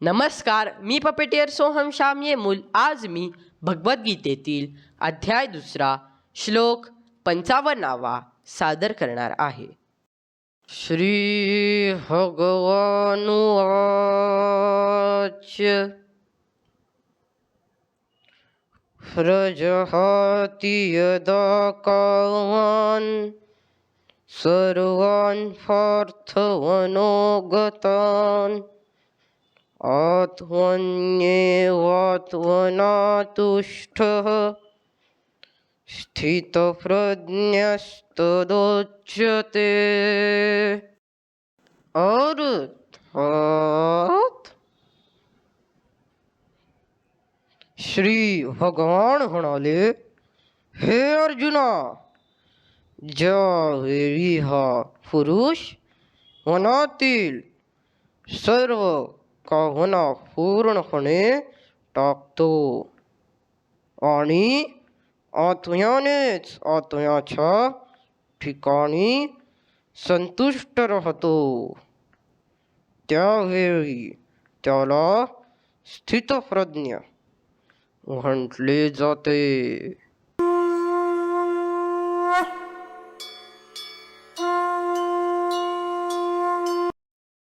नमस्कार मी पपेटियर सोहम श्याम येमूल आज मी भगवद्गीतेतील अध्याय दुसरा श्लोक पंचावन्नावा सादर करणार आहे. श्री भगवानुवाच. व्रजहाति यदा कामान् सर्वान् पार्थवनोगतान् অধ্বন্যেতুষ্ট স্থিতপ্রজ্ঞস্তদোচ্যতে অর্থাৎ শ্রী ভগবান হণালে হে অর্জুন জরিহ পুরুষ অনাতিল সর্ব सर्व पूर्णपणे टाकतो. आणि आत्म्यानेच आत्म्याच्या ठिकाणी संतुष्ट राहतो. त्यावेळी त्याला स्थितप्रज्ञ म्हटले जाते.